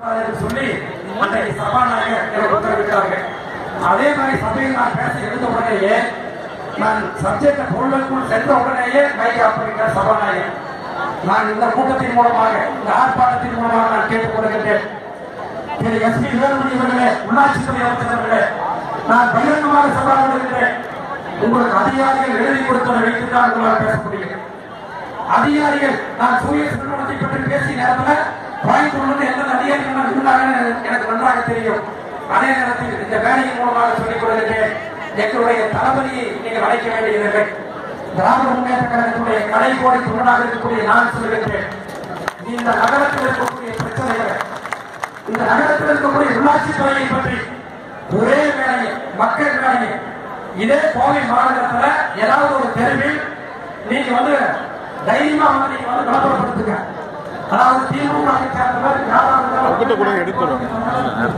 சொல்லி அன்றைக்கு சபாநாயகர் உத்தரவிட்டார்கள். அதே மாதிரி சபையில் நான் பேச எழுந்த உடனேயே நான் சப்ஜெக்ட பொருளுக்குள் சென்ற உடனேயே கை ஆஃப் சபாநாயகர். நான் இந்த கூட்டத்தின் மூலமாக இந்த ஆர்ப்பாட்டத்தின் மூலமாக நான் கேட்டுக் கொள்கின்றேன் திரு எஸ் பி வேலுமணி அவர்களே உள்ளாட்சி துறை அமைச்சர்களே நான் பகிரங்கமாக சவால் உங்களுக்கு அதிகாரிகள் எழுதி கொடுத்ததை வைத்துதான் உங்களால் பேச முடியும். அதிகாரிகள் நான் சூரிய நிறுவனத்தை எனக்கு நன்றாக தெரியும். அதே நேரத்தில் இந்த வேலையின் மூலமாக சொல்லிக் கொள்கிறேன். எங்களுடைய தளபதியை நீங்கள் அழைக்க வேண்டியதில்லை. திராவிட முன்னேற்ற கழகத்துடைய கடைகோடி துணனாக இருக்கக்கூடிய நான் சொல்லுகின்றேன் இந்த நகரத்தில் இருக்கக்கூடிய பிரச்சனைகளை இந்த நகரத்தில் இருக்கக்கூடிய உள்ளாட்சி துறையை பற்றி ஒரே வேலையை மக்கள் வேலையை. இதே கோவை மாநகரத்துல ஏதாவது ஒரு தெருவில் நீங்க வந்து தைரியமா வந்து நீங்க வந்து விளம்பரப்படுத்துங்க அதாவது திமுக வை சேர்ந்தவர் குறிப்பிட்ட கூட எடுத்துருவாங்க.